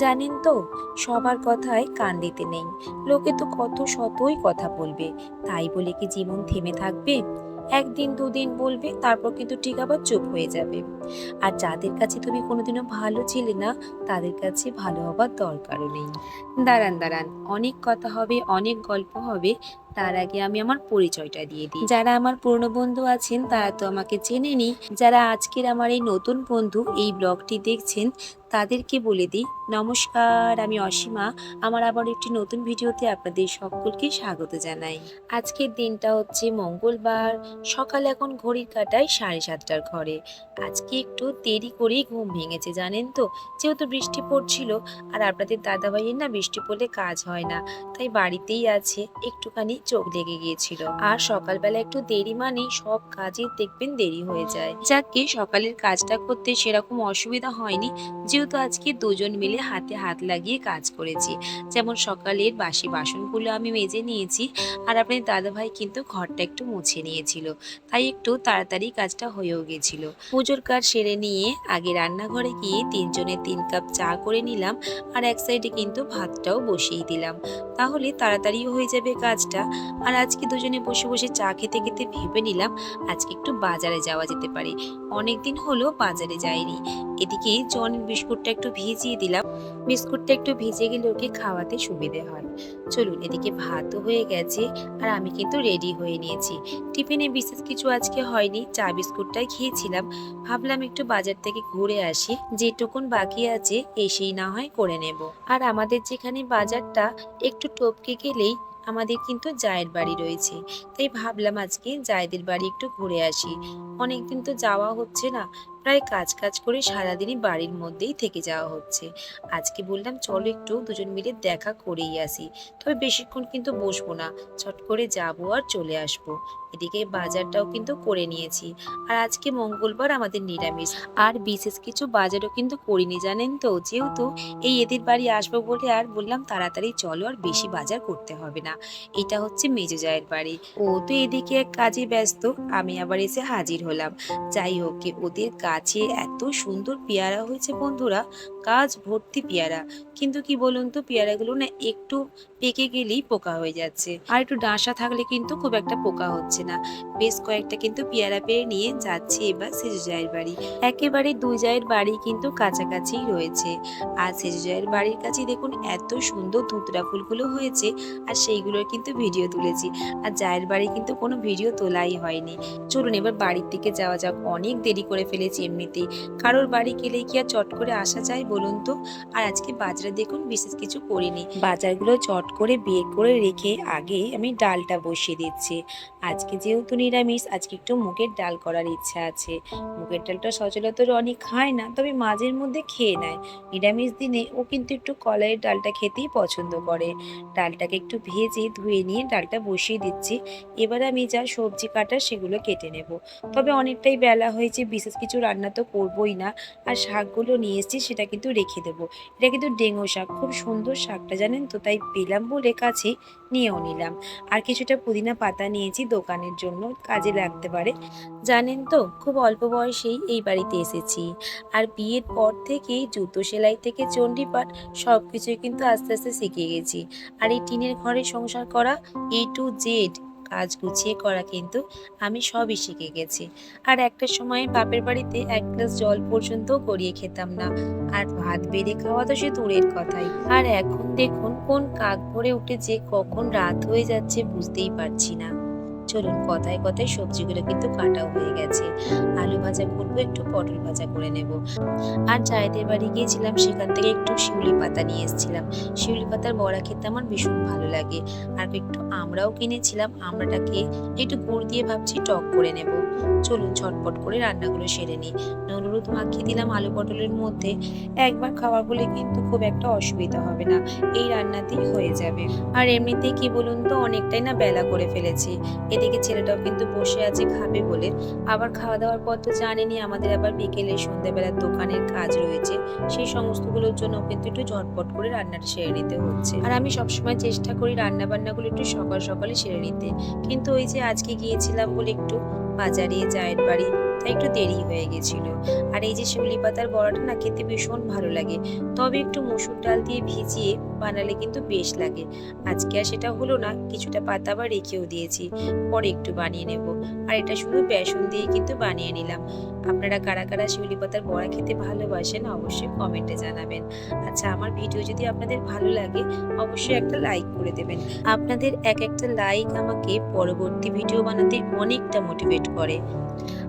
জানেন তো, সবার কথায় কান দিতে নেই। লোকে তো কত শতই কথা বলবে। তাই বলে কি জীবন থেমে থাকবে? একদিন, দুদিন বলবে, তারপর কিন্তু ঠিক আবার চুপ হয়ে যাবে। আর যাদের কাছে তুমি কোনোদিনও ভালো ছিলে না, তাদের কাছে ভালো হবার দরকারও নেই। দাঁড়ান দাঁড়ান, অনেক কথা হবে, অনেক গল্প হবে। তার আগে আমি আমার পরিচয়টা দিয়ে দিই। যারা আমার পুরনো বন্ধু আছেন, তারা তো আমাকে চেনে চেনেনি যারা আজকের আমার এই নতুন বন্ধু, এই ব্লগটি দেখছেন, তাদেরকে বলে দিই, নমস্কার, আমি অসীমা। আমার আবার একটি নতুন ভিডিওতে আপনাদের সকলকে স্বাগত জানাই। আজকের দিনটা হচ্ছে মঙ্গলবার। সকাল এখন ঘড়ির কাটায় সাড়ে সাতটার ঘরে। আজকে একটু দেরি করেই ঘুম ভেঙেছে, জানেন তো? যেহেতু বৃষ্টি পড়ছিল, আর আপনাদের দাদাভাইয়ের না বৃষ্টি পড়লে কাজ হয় না, তাই বাড়িতেই আছে। একটুখানি চোখ লেগে গিয়েছিল। আর সকালবেলা একটু দেরি মানে সব কাজে দেখবেন দেরি হয়ে যায়। যাকে সকালের কাজটা করতে সেরকম অসুবিধা হয়নি। যেহেতু আজকে দুজন মিলে হাতে হাত লাগিয়ে কাজ করেছি। যেমন সকালের বাসি বাসনগুলো আমি মেজে নিয়েছি আর আপনার দাদাভাই কিন্তু ঘরটা একটু মুছে নিয়েছিল। তাই একটু তাড়াতাড়ি কাজটা হয়েও গেছিল পুজোর কাজ সেরে নিয়ে আগে রান্নাঘরে গিয়ে তিনজনে তিন কাপ চা করে নিলাম আর এক সাইডে কিন্তু ভাতটাও বসিয়ে দিলাম। তাহলে তাড়াতাড়িও হয়ে যাবে কাজটা। আর আজকে দুজনে বসে বসে চা খেতে খেতে ভেবে নিলাম আজকে একটু বাজারে যাওয়া যেতে পারে। অনেকদিন হলো বাজারে যাইনি। এদিকে জনের বিস্কুটটা একটু ভিজিয়ে দিলাম। বিস্কুটটা একটু ভিজে গেলে ওকে খাওয়াতে সুবিধে হয়। চলুন, এদিকে ভাতও হয়ে গেছে আর আমি কিন্তু রেডি হয়ে নিয়েছি। টিফিনে বিশেষ কিছু আজকে হয়নি, চা বিস্কুটটাই খেয়েছিলাম। ভাবলাম একটু বাজার থেকে ঘুরে আসি। যেটুকুন বাকি আছে, এসেই না হয় করে নেব। আর আমাদের যেখানে বাজারটা, একটু টপকে গেলেই আমাদের কিন্তু জায়ের বাড়ি রয়েছে। তাই ভাবলাম আজকে জায়েদের বাড়ি একটু ঘুরে আসি। অনেকদিন তো যাওয়া হচ্ছে না। প্রায় কাজ কাজ করে সারাদিনই বাড়ির মধ্যেই থেকে যাওয়া হচ্ছে। আজকে বললাম, চলো একটু দুজন মিলে দেখা করেই আসি। তবে বেশিক্ষণ কিন্তু বসবো না। চট করে যাব আর চলে আসব। এদিকে বাজারটাও কিন্তু করে নিয়েছি। আর আজকে মঙ্গলবার আমাদের নিরামিষ। আর বিশেষ কিছু বাজারও কিন্তু করিনি, জানেন তো? যেহেতু এই এদের বাড়ি আসব বলে আর বললাম, তাড়াতাড়ি চলো আর বেশি বাজার করতে হবে না। এটা হচ্ছে মেজো জায়ের বাড়ি। ও তো এদিকে এক কাজে ব্যস্ত। আমি আবার এসে হাজির হলাম। যাই হোক, ওদের গাছে এত সুন্দর পেয়ারা হয়েছে বন্ধুরা, গাছ ভর্তি পেয়ারা। কিন্তু কি বলুন তো, পেয়ারাগুলো না একটু পেকে গেলেই পোকা হয়ে যাচ্ছে। আর একটু ডাঁসা থাকলে কিন্তু খুব একটা পোকা হচ্ছে না। বেশ কয়েকটা কিন্তু পেয়ারা পেরে নিয়ে যাচ্ছি এবার সেজু জায়ের বাড়ি। একেবারে দুই জায়ের বাড়ি কিন্তু কাছাকাছিই রয়েছে। আর সেজু জায়ের বাড়ির কাছে দেখুন এত সুন্দর ধুতরা ফুলগুলো হয়েছে, আর সেইগুলোর কিন্তু ভিডিও তুলেছি। আর জায়ের বাড়ি কিন্তু কোনো ভিডিও তোলাই হয়নি। চলুন এবার বাড়ির দিকে যাওয়া যাক। অনেক দেরি করে ফেলেছি এমনিতেই। কারোর বাড়ি গেলে কি আর চট করে আসা যায় বলুন তো? আর আজকে বাজারে দেখুন বিশেষ কিছু করিনি। বাজারগুলো চট করে বিয়ে করে রেখে আগে আমি ডালটা বসিয়ে দিচ্ছি। আজকে যেহেতু নিরামিষ, আজকে একটু মুগের ডাল করার ইচ্ছা আছে। মুগের ডালটা সচরাচর অনেক খায় না, তবে মাঝের মধ্যে খেয়ে নেয়। নিরামিষ দিনে ও কিন্তু একটু কলাইয়ের ডালটা খেতেই পছন্দ করে। ডালটাকে একটু ভেজে ধুয়ে নিয়ে ডালটা বসিয়ে দিচ্ছি। এবার আমি যা সবজি কাটার সেগুলো কেটে নেব। তবে অনেকটাই বেলা হয়েছে, বিশেষ কিছু রান্না তো করবোই না। আর শাকগুলো নিয়ে এসেছি সেটা কিন্তু রেখে দেবো। এটা কিন্তু ডেঙ্গু শাক, খুব সুন্দর শাকটা জানেন তো, তাই পেলাম বলে কাছে নিয়েও নিলাম। আর কিছুটা পুদিনা পাতা নিয়েছি দোকানের জন্য, কাজে লাগতে পারে। জানেন তো, খুব অল্প বয়সেই এই বাড়িতে এসেছি। আর বিয়ের পর থেকেই জুতো সেলাই থেকে চণ্ডীপাঠ সব কিছুই কিন্তু আস্তে আস্তে শিখে গেছি। আর এই টিনের ঘরে সংসার করা এ টু জেড কাজ গুছিয়ে করা কিন্তু আমি সবই শিখে গেছি। আর একটা সময় বাপের বাড়িতে এক গ্লাস জল পর্যন্ত গড়িয়ে খেতাম না। আর ভাত বেড়ে খাওয়া তো সে দূরের কথাই। আর এখন দেখুন কোন কাক ভরে উঠেছে কখন রাত হয়ে যাচ্ছে বুঝতেই পারছি না। চলুন কথায় কথায় সবজিগুলো কিন্তু কাটাও হয়ে গেছে। আলু ভাজা করব, একটু পটল ভাজা করে নেব। আর জায়েদের বাড়ি গিয়েছিলাম, সেখান থেকে একটু শিউলি পাতা নিয়ে এসেছিলাম। শিউলি পাতার বড়া খেতে আমার ভীষণ ভালো লাগে। আর একটু আমরাও কিনেছিলাম আমরাটাকে একটু গুড় দিয়ে ভাবছি টক করে নেব। চলুন ঝটপট করে রান্নাগুলো সেরে নিই। হলুদ মাখিয়ে দিলাম আলু পটলের মধ্যে। একবার খাওয়া বলে কিন্তু খুব একটা অসুবিধা হবে না, এই রান্নাতেই হয়ে যাবে। আর এমনিতেই কি বলুন তো, অনেকটাই না বেলা করে ফেলেছি। এদিকে ছেলেটাও কিন্তু বসে আছে খাবে বলে। আবার খাওয়া দাওয়ার পর তো জানেনি আমাদের আবার বিকেলে সন্ধ্যাবেলার দোকানের কাজ রয়েছে। সেই সমস্তগুলোর জন্য কিন্তু একটু ঝটপট করে রান্নাটা সেরে নিতে হচ্ছে। আর আমি সবসময় চেষ্টা করি রান্না বান্নাগুলো একটু সকাল সকালে সেরে নিতে। কিন্তু ওই যে আজকে গিয়েছিলাম বলে একটু বাজারে জায়ের বাড়ি তাই একটু দেরি হয়ে গেছিল। আর এই যে শিউলি পাতার বড়াটা না খেতে ভীষণ ভালো লাগে। তবে একটু মসুর ডাল দিয়ে ভিজিয়ে বানালে কিন্তু বেশ লাগে। আজকে আর সেটা হলো না, কিছুটা পাতা আবার রেখেও দিয়েছি। পরে একটু বানিয়ে নেব। আর এটা শুধু বেসন দিয়ে কিন্তু বানিয়ে নিলাম। আপনারা কারা কারা শিউলি পাতার বড়া খেতে ভালোবাসেন অবশ্যই কমেন্টে জানাবেন। আচ্ছা আমার ভিডিও যদি আপনাদের ভালো লাগে, অবশ্যই একটা লাইক করে দেবেন। আপনাদের এক একটা লাইক আমাকে পরবর্তী ভিডিও বানাতে অনেকটা মোটিভেট করে।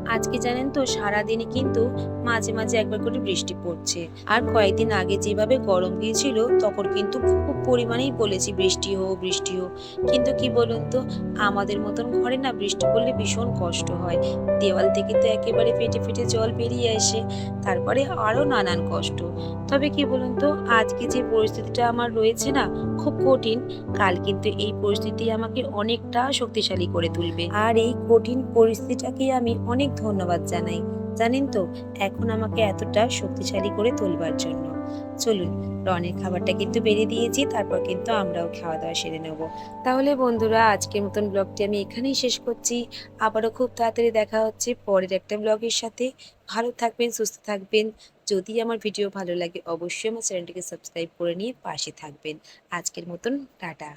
আজকে জানেন তো সারাদিনই কিন্তু মাঝে মাঝে একবার করে বৃষ্টি পড়ছে। আর কয়েকদিন আগে যেভাবে গরম গিয়েছিল, তখন কিন্তু খুব পরিমাণেই বলেছি বৃষ্টি হোক বৃষ্টি হোক। কিন্তু কি বলুন তো, আমাদের মতন ঘরে না বৃষ্টি পড়লে ভীষণ কষ্ট হয়। দেওয়াল থেকে তো একেবারে ফেটে ফেটে জল বেরিয়ে আসে, তারপরে আরও নানান কষ্ট। তবে কি বলুন তো, আজকে যে পরিস্থিতিটা আমার রয়েছে না খুব কঠিন। কাল কিন্তু এই পরিস্থিতি আমাকে অনেকটা শক্তিশালী করে তুলবে। আর এই কঠিন পরিস্থিতিটাকে আমি অনেক ধন্যবাদ জানাই। জানেন তো, এখন আমাকে এতটা শক্তিশালী করে তুলবার জন্য। চলুন, রনের খাবারটা কিন্তু বেরিয়ে দিয়েছি, তারপর কিন্তু আমরাও খাওয়া দাওয়া সেরে নেব। তাহলে বন্ধুরা, আজকের মতন ব্লগটি আমি এখানেই শেষ করছি। আবারও খুব তাড়াতাড়ি দেখা হচ্ছে পরের একটা ব্লগের সাথে। ভালো থাকবেন, সুস্থ থাকবেন। যদি আমার ভিডিও ভালো লাগে, অবশ্যই আমার চ্যানেলটিকে সাবস্ক্রাইব করে নিয়ে পাশে থাকবেন। আজকের মতন, টাটা।